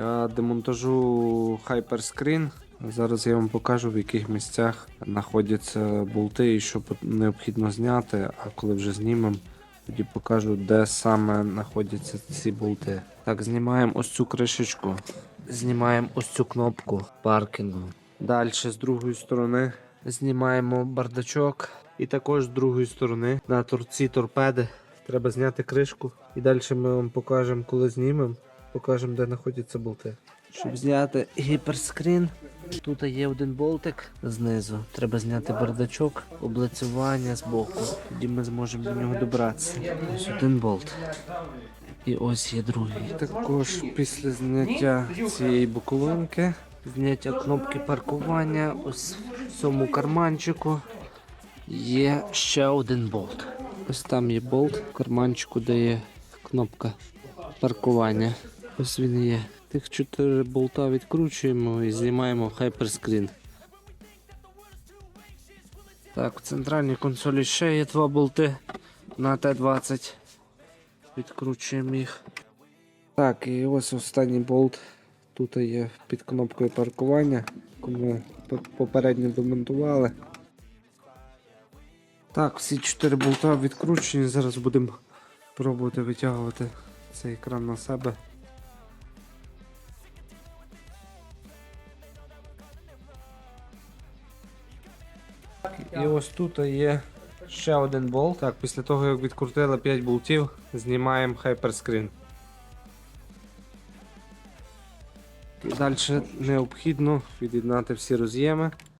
Для демонтажу Hyperscreen зараз я вам покажу, в яких місцях знаходяться болти і що необхідно зняти, а коли вже знімемо, тоді покажу, де саме знаходяться ці болти. Так, знімаємо ось цю кришечку, знімаємо ось цю кнопку паркінгу. Далі з другої сторони знімаємо бардачок. І також з другої сторони на торці торпеди треба зняти кришку. І далі ми вам покажемо, коли знімемо, покажемо, де знаходяться болти. Щоб зняти гіперскрін, тут є один болтик знизу. Треба зняти бардачок, облицювання з боку. Тоді ми зможемо до нього добратися. Ось один болт. І ось є другий. Також після зняття цієї боковинки, зняття кнопки паркування, ось в цьому карманчику є ще один болт. Ось там є болт в карманчику, де є кнопка паркування. Ось він є. Тих чотири болта відкручуємо і знімаємо хайперскрін. Так, в центральній консолі ще є два болти на Т-20. Відкручуємо їх. Так, і ось останній болт. Тут є під кнопкою паркування, яку ми попередньо демонтували. Так, всі чотири болта відкручені. Зараз будемо пробувати витягувати цей екран на себе. І ось тут є ще один болт. Так, після того як відкрутили 5 болтів, знімаємо хайперскрін. Далі необхідно від'єднати всі роз'єми.